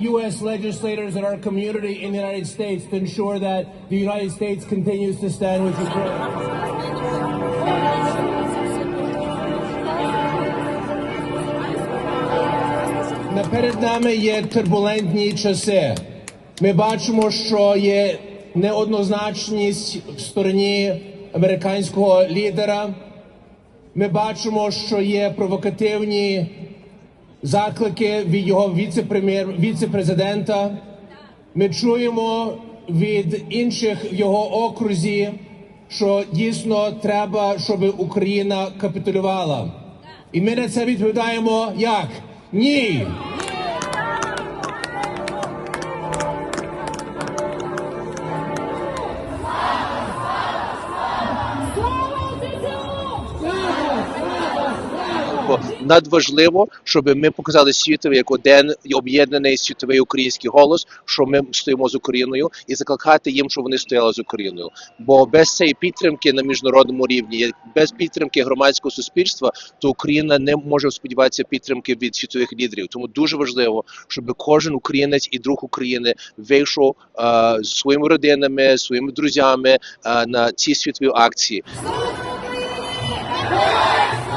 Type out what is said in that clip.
U.S. legislators and our community in the United States to ensure that the United States continues to stand with Ukraine. Перед нами є турбулентні часи. Ми бачимо, що є неоднозначність в стороні американського лідера. Ми бачимо, що є провокативні заклики від його віце-прем'єр, віце-президента. Ми чуємо від інших в його окрузі, що дійсно треба, щоб Україна капітулювала. І ми на це відповідаємо як? Ні. Бо надважливо, щоб ми показали світові як один об'єднаний світовий український голос, що ми стоїмо з Україною, і закликати їм, щоб вони стояли з Україною. Бо без цієї підтримки на міжнародному рівні, без підтримки громадського суспільства, то Україна не може сподіватися підтримки від світових лідерів. Тому дуже важливо, щоб кожен українець і друг України вийшов е, з своїми родинами, своїми друзями е, на ці світові акції. Слава Україні!